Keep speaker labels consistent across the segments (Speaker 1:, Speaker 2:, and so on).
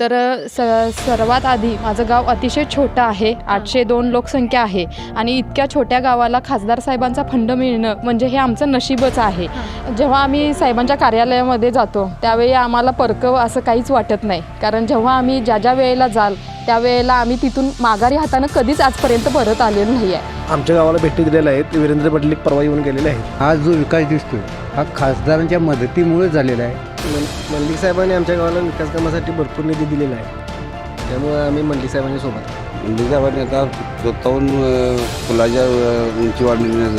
Speaker 1: तर स सर्वात आधी माझं गाव अतिशय छोटं आहे. आठशे दोन लोकसंख्या आहे. आणि इतक्या छोट्या गावाला खासदार साहेबांचा फंड मिळणं म्हणजे हे आमचं नशीबच आहे. जेव्हा आम्ही साहेबांच्या कार्यालयामध्ये जातो त्यावेळी आम्हाला परकव असं काहीच वाटत नाही. कारण जेव्हा आम्ही ज्या ज्या वेळेला जाल त्यावेळेला आम्ही तिथून माघारी हातानं कधीच आजपर्यंत परत आलेलो नाही आहे.
Speaker 2: आमच्या गावाला भेटी दिलेल्या आहेत. वीरेंद्र पाटील परवा येऊन गेलेले आहेत.
Speaker 3: हा जो विकास दिसतोय हा खासदारांच्या मदतीमुळे झालेला आहे.
Speaker 2: मन- मल्लिक साहेबांनी आमच्या गावाला विकास कामासाठी भरपूर निधी दिलेला आहे. त्यामुळे आम्ही मल्लिक साहेबांच्या सोबत आहे.
Speaker 4: साहेबांनी आता स्वतःहून फुलाच्या पुलाच्या अ, उंची वाढण्याचं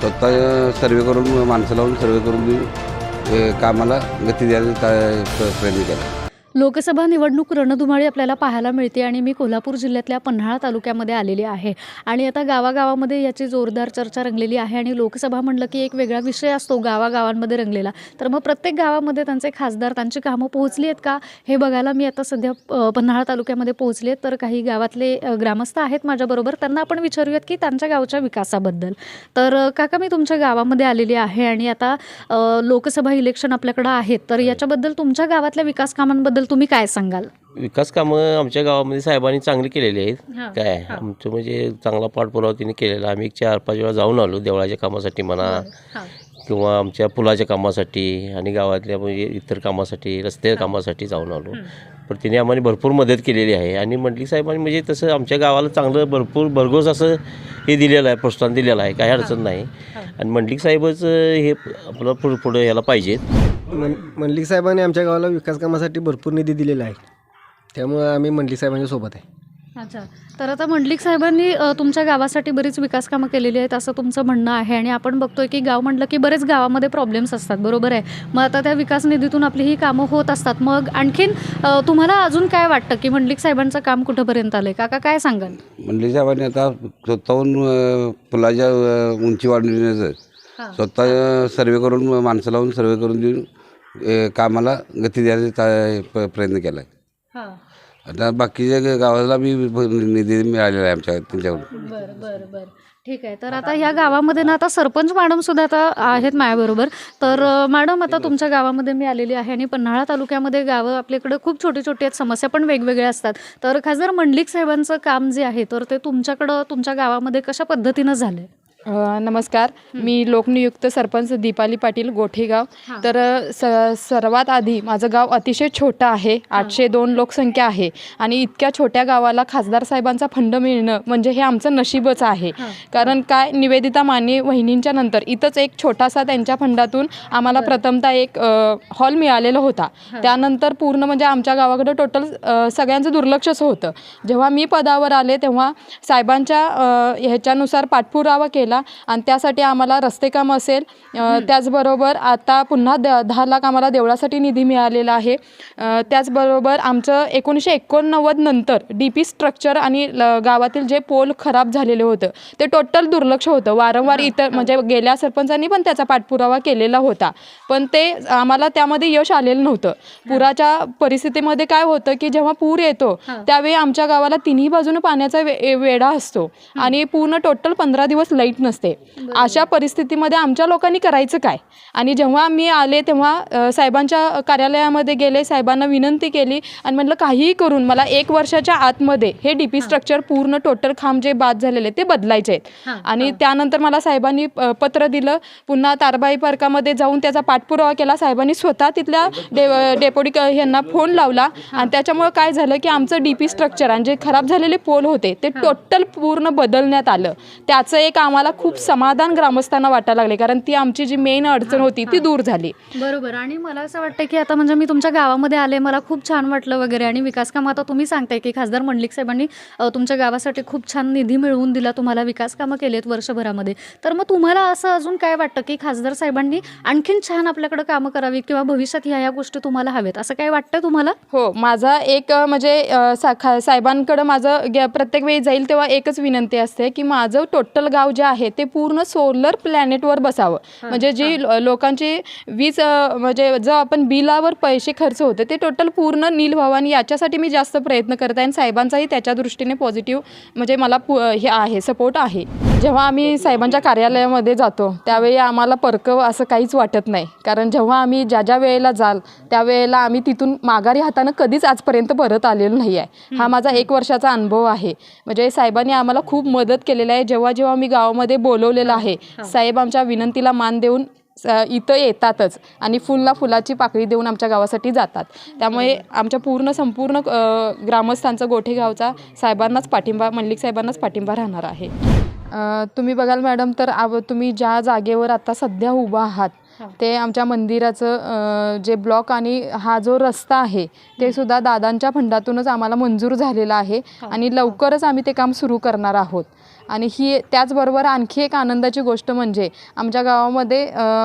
Speaker 4: स्वतः सर्वे करून माणसं लावून सर्वे करून देऊन कामाला गती द्यायचा ता- प्र- प्रयत्न केला.
Speaker 5: लोकसभा निवडणूक रणधुमाळी आपल्याला पाहायला मिळते आणि मी कोल्हापूर जिल्ह्यातल्या पन्हाळा तालुक्यामध्ये आलेली आहे. आणि आता गावागावामध्ये याची जोरदार चर्चा रंगलेली आहे आणि लोकसभा म्हणलं की एक वेगळा विषय असतो गावागावांमध्ये रंगलेला. तर मग प्रत्येक गावामध्ये त्यांचे खासदार त्यांची कामं पोहोचली आहेत का? हे बघायला मी आता सध्या पन्हाळा तालुक्यामध्ये पोहोचली आहेत. तर काही गावातले ग्रामस्थ आहेत माझ्याबरोबर. त्यांना आपण विचारूयात की त्यांच्या गावच्या विकासाबद्दल. तर काका मी तुमच्या गावामध्ये आलेली आहे आणि आता लोकसभा इलेक्शन आपल्याकडं आहेत. तर याच्याबद्दल तुमच्या गावातल्या विकास कामांबद्दल तुम्ही काय सांगाल?
Speaker 6: विकास कामं आमच्या गावामध्ये साहेबांनी चांगली केलेली आहेत. काय? आमचं म्हणजे चांगला पाठपुरावा त्यांनी केलेला. आम्ही चार पाच वेळा जाऊन आलो देवळाच्या कामासाठी म्हणा किंवा आमच्या पुलाच्या कामासाठी आणि गावातल्या म्हणजे इतर कामासाठी रस्ते कामासाठी जाऊन आलो. पण तिने आम्हाला भरपूर मदत केलेली आहे. आणि मंडलिक साहेबांनी म्हणजे तसं आमच्या गावाला चांगलं भरपूर भरघोस असं हे दिलेलं आहे प्रोत्साहन दिलेलं आहे. काही अडचण नाही. आणि मंडलिक साहेबच हे आपलं पुढं पुढं यायला पाहिजेत.
Speaker 2: मन मल्लिक साहेबांनी आमच्या गावाला विकास कामासाठी भरपूर निधी दिलेला आहे. त्यामुळे आम्ही मल्लिक साहेबांच्या सोबत आहे.
Speaker 5: अच्छा. तर आता मंडलिक साहेबांनी अ, तुमच्या गावासाठी बरीच विकास कामं केलेली आहेत असं तुमचं म्हणणं आहे आणि आपण बघतोय की गाव म्हटलं की बरेच गावामध्ये प्रॉब्लेम्स असतात. बरोबर आहे? मग आता त्या विकास निधीतून आपली ही कामं होत असतात. मग आणखीन अ, तुम्हाला अजून काय वाटतं की मंडलिक साहेबांचं काम कुठंपर्यंत आलं आहे काका काय सांगाल?
Speaker 4: मंडळी साहेबांनी आता स्वतःहून अ, पुलाच्या अ, उंची वाढवण्याचं स्वतः सर्वे करून माणसं लावून सर्वे करून देऊन कामाला गती द्यायचा प- प्रयत्न केला आहे आता बाकीच्या ग- गावाला बी भ- निधी मिळालेला आहे आमच्या त्यांच्याकडून.
Speaker 5: बरं बरं बरं. ठीक आहे. तर आता ह्या गावामध्ये ना आता सरपंच मॅडम सुद्धा आता आहेत माझ्याबरोबर. तर अ, मॅडम आता तुमच्या गावामध्ये मी आलेली आहे आणि पन्हाळा तालुक्यामध्ये गावं आपल्याकडे खूप छोटी छोटी आहेत. समस्या पण वेगवेगळ्या असतात. तर खासदार मंडलिक साहेबांचं काम जे आहे तर ते तुमच्याकडं तुमच्या गावामध्ये कशा पद्धतीनं झालं
Speaker 1: अ, नमस्कार. मी लोकनियुक्त सरपंच दीपाली पाटील गोठेगाव. तर अ, स सर्वात आधी माझं गाव अतिशय छोटं आहे. आठशे दोन लोकसंख्या आहे. आणि इतक्या छोट्या गावाला खासदार साहेबांचा फंड मिळणं म्हणजे हे आमचं नशीबच आहे. कारण काय? निवेदिता माने वहिनींच्या नंतर इथंच एक छोटासा त्यांच्या फंडातून आम्हाला प्रथमतः एक अ, हॉल मिळालेला होता. त्यानंतर पूर्ण म्हणजे आमच्या गावाकडं टोटल सगळ्यांचं दुर्लक्षच होतं. जेव्हा मी पदावर आले तेव्हा साहेबांच्या अ, ह्याच्यानुसार पाठपुरावा केला. आणि त्यासाठी आम्हाला रस्ते काम असेल. त्याचबरोबर आता पुन्हा द दहा लाख आम्हाला देवळासाठी निधी मिळालेला आहे. त्याचबरोबर आमचं एकोणीसशे एकोणनव्वद नंतर डी पी स्ट्रक्चर आणि गावातील जे पोल खराब झालेले होतं ते टोटल दुर्लक्ष होतं. वारंवार इतर म्हणजे गेल्या सरपंचांनी पण त्याचा पाठपुरावा केलेला होता. पण ते आम्हाला त्यामध्ये यश आलेलं नव्हतं. पुराच्या परिस्थितीमध्ये काय होतं की जेव्हा पूर येतो त्यावेळी आमच्या गावाला तिन्ही बाजूने पाण्याचा वे वेढा असतो. आणि पूर्ण टोटल पंधरा दिवस लाइट नसते. अशा परिस्थितीमध्ये आमच्या लोकांनी करायचं काय? आणि जेव्हा मी आले तेव्हा साहेबांच्या कार्यालयामध्ये गेले साहेबांना विनंती केली आणि म्हटलं काहीही करून मला एक वर्षाच्या आतमध्ये हे डी पी स्ट्रक्चर पूर्ण टोटल खांब जे बाद झालेले ते बदलायचे आहेत. आणि त्यानंतर मला साहेबांनी पत्र दिलं. पुन्हा तारबाई पार्कामध्ये जाऊन त्याचा पाठपुरावा केला. साहेबांनी स्वतः तिथल्या डे डेपोटी क- यांना फोन लावला. आणि त्याच्यामुळे काय झालं की आमचं डी पी स्ट्रक्चर आणि जे खराब झालेले पोल होते ते टोटल पूर्ण बदलण्यात आलं. त्याचं एक आम्हाला खूप समाधान ग्रामस्थांना वाटायला लागले कारण ती आमची जी मेन अडचण होती ती दूर झाली.
Speaker 5: बरोबर. आणि मला असं वाटतं की आता म्हणजे मी तुमच्या गावामध्ये आले मला खूप छान वाटलं वगैरे. आणि विकास कामं आता तुम्ही सांगताय की खासदार मंडलिक साहेबांनी तुमच्या गावासाठी खूप छान निधी मिळवून दिला तुम्हाला विकास कामं केलेत वर्षभरामध्ये. तर मग तुम्हाला असं अजून काय वाटतं की खासदार साहेबांनी आणखीन छान आपल्याकडे कामं करावीत किंवा भविष्यात ह्या ह्या गोष्टी तुम्हाला हवेत असं काय वाटतं तुम्हाला?
Speaker 1: हो माझा एक म्हणजे अ, सा खा साहेबांकडं माझं प्रत्येक वेळी जाईल तेव्हा एकच विनंती असते की माझं टोटल गाव जे आहे ते पूर्ण सोलर प्लॅनेटवर बसावं. म्हणजे जी लोकांची वीज म्हणजे जो आपण बिलावर पैसे खर्च होते ते टोटल पूर्ण नील व्हावं आणि याच्यासाठी मी जास्त प्रयत्न करत आहे आणि साहेबांचाही त्याच्या दृष्टीने पॉझिटिव्ह म्हणजे मला पु हे आहे सपोर्ट आहे. जेव्हा आम्ही साहेबांच्या कार्यालयामध्ये जातो त्यावेळी आम्हाला परकव असं काहीच वाटत नाही. कारण जेव्हा आम्ही ज्या ज्या वेळेला जाल त्यावेळेला आम्ही तिथून माघारी हातानं कधीच आजपर्यंत परत आलेलो नाही आहे. हा माझा एक वर्षाचा अनुभव आहे. म्हणजे साहेबांनी आम्हाला खूप मदत केलेली आहे. जेव्हा जेव्हा मी गावामध्ये बोलवलेलं आहे साहेब आमच्या विनंतीला मान देऊन इथं येतातच आणि फुलला फुलाची पाकळी देऊन आमच्या गावासाठी जातात. त्यामुळे आमच्या पूर्ण संपूर्ण ग्रामस्थांचा गोठेगावचा साहेबांनाच पाठिंबा मल्लिक साहेबांनाच पाठिंबा राहणार आहे. तुम्ही बघाल मॅडम तर आव तुम्ही ज्या जागेवर आता सध्या उभा आहात ते आमच्या मंदिराचं जे ब्लॉक आणि हा जो रस्ता आहे ते सुद्धा दादांच्या फंडातूनच आम्हाला मंजूर झालेला आहे आणि लवकरच आम्ही ते काम सुरू करणार आहोत. आणि ही त्याचबरोबर आणखी एक आनंदाची गोष्ट म्हणजे आमच्या गावामध्ये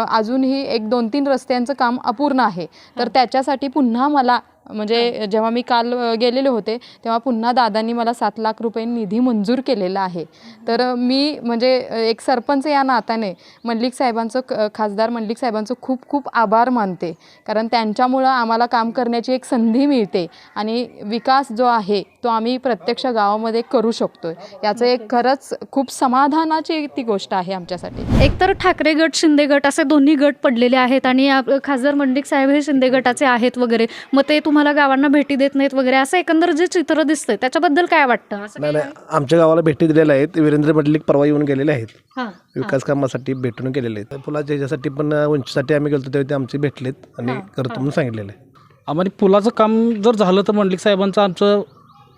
Speaker 1: अजूनही एक दोन तीन रस्त्यांचं काम अपूर्ण आहे. तर त्याच्यासाठी पुन्हा मला म्हणजे जेव्हा मी काल गेलेले होते तेव्हा पुन्हा दादांनी मला सात लाख रुपये निधी मंजूर केलेला आहे. तर मी म्हणजे एक सरपंच या नात्याने मल्लिक साहेबांचं क- खासदार मल्लिक साहेबांचं खूप खूप आभार मानते. कारण त्यांच्यामुळं आम्हाला काम करण्याची एक संधी मिळते आणि विकास जो आहे तो आम्ही प्रत्यक्ष गावामध्ये करू शकतोय. याचं एक खरंच खूप समाधानाची ती गोष्ट आहे आमच्यासाठी.
Speaker 5: एकतर ठाकरे गट शिंदे गट असे दोन्ही गट पडलेले आहेत आणि खासदार मंडिक साहेब हे शिंदे गटाचे आहेत वगैरे. मग ते तुम्हाला गावांना भेटी देत नाहीत वगैरे. असं एकंदर जे चित्र दिसतंय त्याच्याबद्दल काय वाटतं?
Speaker 7: नाही नाही. आमच्या गावाला भेटी दिलेल्या आहेत. वीरेंद्र मंडलिक परवा येऊन गेलेले आहेत.
Speaker 5: हां
Speaker 7: विकास कामासाठी भेटून गेलेले आहेत. फुलाच्या ह्याच्यासाठी पण उंचीसाठी आम्ही गेलो तेव्हा ते आमचे भेटलेत आणि करतो म्हणून सांगितलेलं आहे.
Speaker 8: आम्हाला पुलाचं काम जर झालं तर मंडलिक साहेबांचं आमचं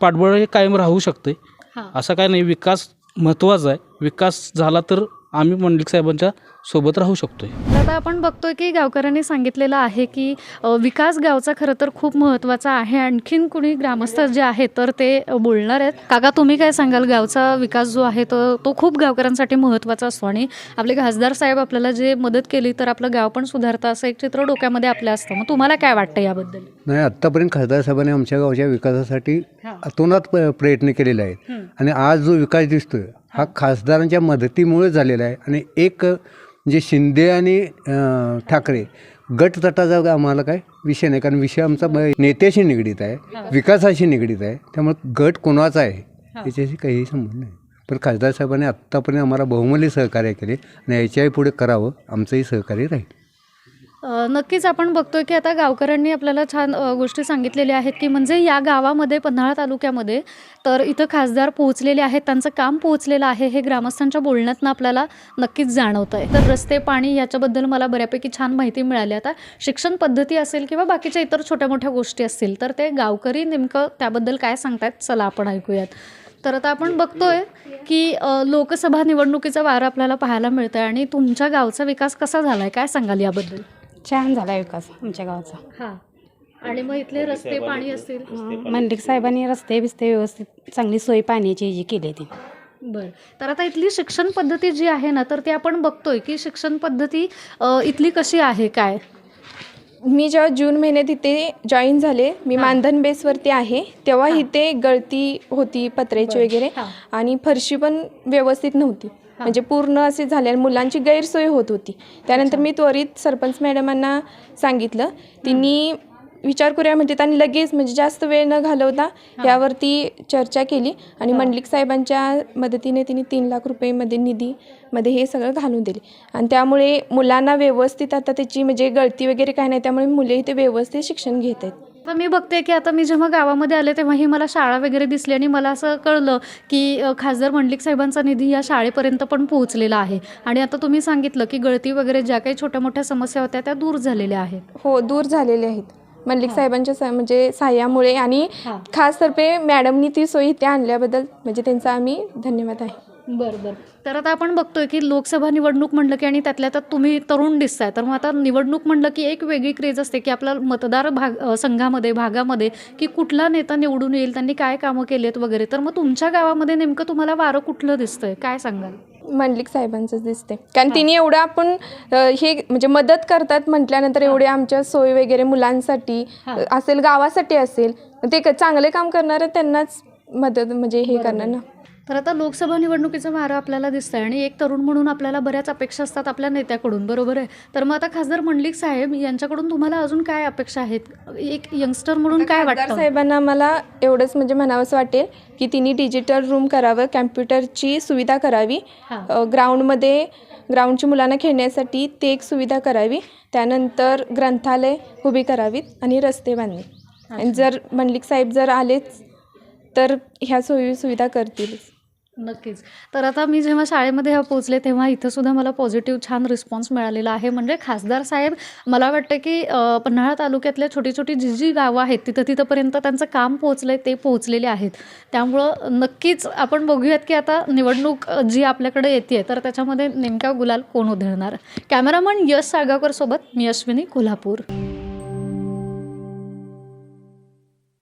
Speaker 8: पाठबळ हे कायम राहू शकते
Speaker 5: हां.
Speaker 8: असं काय नाही विकास महत्त्वाचा आहे विकास झाला तर आम्ही मंडलिक साहेबांच्या सोबत राहू शकतोय.
Speaker 5: आता आपण बघतोय की गावकऱ्यांनी सांगितलेलं आहे की विकास गावचा खरं तर खूप महत्त्वाचा आहे. आणखीन कुणी ग्रामस्थ जे आहेत तर ते बोलणार आहेत. काका तुम्ही काय सांगाल? गावचा विकास जो आहे तो तो खूप गावकऱ्यांसाठी महत्त्वाचा असतो आणि आपले खासदार साहेब आपल्याला जे मदत केली तर आपलं गाव पण सुधारतं असं एक चित्र डोक्यामध्ये आपल्या असतं. मग तुम्हाला काय वाटतं याबद्दल?
Speaker 3: नाही आत्तापर्यंत खासदार साहेबांनी आमच्या गावच्या विकासासाठी. अतोनात प्रयत्न केलेले आहेत आणि आज जो विकास दिसतोय हा. खासदारांच्या मदतीमुळे झालेला आहे. आणि एक म्हणजे शिंदे आणि ठाकरे गट तटाचा आम्हाला काय विषय नाही. कारण विषय आमचा नेत्याशी निगडीत आहे विकासाशी निगडीत आहे. त्यामुळे गट कोणाचा आहे याच्याशी काहीही संबंध नाही. पण खासदार साहेबांनी आत्तापर्यंत आम्हाला बहुमूल्य सहकार्य केले आणि याच्याही पुढे करावं आमचंही सहकार्य राहील.
Speaker 5: नक्कीच आपण बघतोय की आता गावकऱ्यांनी आपल्याला छान गोष्टी सांगितलेल्या आहेत की म्हणजे या गावामध्ये पन्हाळा तालुक्यामध्ये तर इथं खासदार पोहोचलेले आहेत त्यांचं काम पोहोचलेलं आहे हे ग्रामस्थांच्या बोलण्यातनं आपल्याला नक्कीच जाणवतं आहे तर रस्ते पाणी याच्याबद्दल मला बऱ्यापैकी छान माहिती मिळाली. आता शिक्षण पद्धती असेल किंवा बाकीच्या इतर छोट्या मोठ्या गोष्टी असतील तर ते गावकरी नेमकं त्याबद्दल काय सांगतायत चला आपण ऐकूयात. तर आता आपण बघतोय की लोकसभा निवडणुकीचा वार आपल्याला पाहायला मिळतं आहे आणि तुमच्या गावचा विकास कसा झाला आहे काय सांगाल याबद्दल?
Speaker 9: छान झाला विकास आमच्या गावाचा.
Speaker 5: हां. आणि मग इथले रस्ते पाणी असतील?
Speaker 9: मंडिक साहेबांनी रस्ते बिस्ते व्यवस्थित चांगली सोय पाण्याची जी केली ती.
Speaker 5: बरं. तर आता इथली शिक्षण पद्धती जी आहे ना तर ती आपण बघतोय की शिक्षण पद्धती अ, इथली कशी आहे काय?
Speaker 10: मी जेव्हा जून महिन्यात इथे जॉईन झाले मी मानधन बेसवरती आहे तेव्हा इथे गळती होती पत्र्याची वगैरे
Speaker 5: हां.
Speaker 10: आणि फरशी पण व्यवस्थित नव्हती. म्हणजे पूर्ण असे झाले आणि मुलांची गैरसोय होत होती. त्यानंतर मी त्वरित सरपंच मॅडमांना सांगितलं. तिने विचार करूया म्हणजे त्यांनी लगेच म्हणजे जास्त वेळ न घालवता यावरती चर्चा केली आणि मंडलिक साहेबांच्या मदतीने तिने तीन लाख रुपयेमध्ये निधीमध्ये हे सगळं घालून दिले. आणि त्यामुळे मुलांना व्यवस्थित आता त्याची म्हणजे गळती वगैरे काय नाही त्यामुळे मुले इथे व्यवस्थित शिक्षण घेत आहेत.
Speaker 5: आता मी बघते की आता मी जेव्हा गावामध्ये आले तेव्हाही मला शाळा वगैरे दिसली आणि मला असं कळलं की खासदार मंडलिक साहेबांचा निधी या शाळेपर्यंत पण पोहोचलेला आहे. आणि आता तुम्ही सांगितलं की गळती वगैरे ज्या काही छोट्या मोठ्या समस्या होत्या त्या दूर झालेल्या आहेत.
Speaker 10: हो दूर झालेले आहेत. मंडलिक साहेबांच्या सा- म्हणजे सहाय्यामुळे आणि खास तर्फे मॅडमनी ती सोयी इथे आणल्याबद्दल म्हणजे त्यांचा आम्ही धन्यवाद आहे.
Speaker 5: बरं बरं. तर आता आपण बघतोय की लोकसभा निवडणूक म्हणलं की आणि त्यातल्या त्यात तुम्ही तरुण दिसताय. तर मग आता निवडणूक म्हणलं की एक वेगळी क्रेज असते की आपला मतदार भाग संघामध्ये भागामध्ये की कुठला नेता निवडून येईल त्यांनी काय कामं केली आहेत वगैरे. तर मग तुमच्या गावामध्ये नेमकं तुम्हाला वारं कुठलं दिसतंय? काय सांगाल?
Speaker 10: मंडलिक साहेबांचंच दिसते कारण तिने एवढं आपण अ, हे म्हणजे मदत करतात म्हटल्यानंतर एवढे आमच्या सोय वगैरे मुलांसाठी असेल गावासाठी असेल ते क- चांगले काम करणार त्यांनाच मदत म्हणजे हे करणार ना.
Speaker 5: तर आता लोकसभा निवडणुकीचं वारं आपल्याला दिसतं आहे आणि एक तरुण म्हणून आपल्याला बऱ्याच अपेक्षा असतात आपल्या नेत्याकडून बरोबर आहे? तर मग आता खासदार मंडलिक साहेब यांच्याकडून तुम्हाला अजून काय अपेक्षा आहेत? एक यंगस्टर म्हणून काय वाटतं?
Speaker 10: साहेबांना मला एवढंच म्हणजे म्हणावंसं वाटेल की तिने डिजिटल रूम करावं कॅम्प्युटरची सुविधा करावी ग्राउंडमध्ये ग्राउंडची मुलांना खेळण्यासाठी ते एक सुविधा करावी त्यानंतर ग्रंथालय उभी करावीत आणि रस्ते आणि जर मंडलिक साहेब जर आलेच तर ह्या सोयी सुविधा करतीलच.
Speaker 5: नक्कीच. तर आता मी जेव्हा शाळेमध्ये हा पोचले तेव्हा इथं सुद्धा मला पॉझिटिव्ह छान रिस्पॉन्स मिळालेला आहे. म्हणजे खासदार साहेब मला वाटतं की अ, पन्हाळा तालुक्यातल्या छोटी छोटी जी जी गावं आहेत तिथं तिथंपर्यंत त्यांचं काम पोहोचलं ते पोहोचलेले आहेत. त्यामुळं नक्कीच आपण बघूयात की आता निवडणूक अ, जी आपल्याकडे येते तर त्याच्यामध्ये नेमका गुलाल कोण उधळणार? कॅमेरामन यश साळगावकर सोबत मी अश्विनी कोल्हापूर.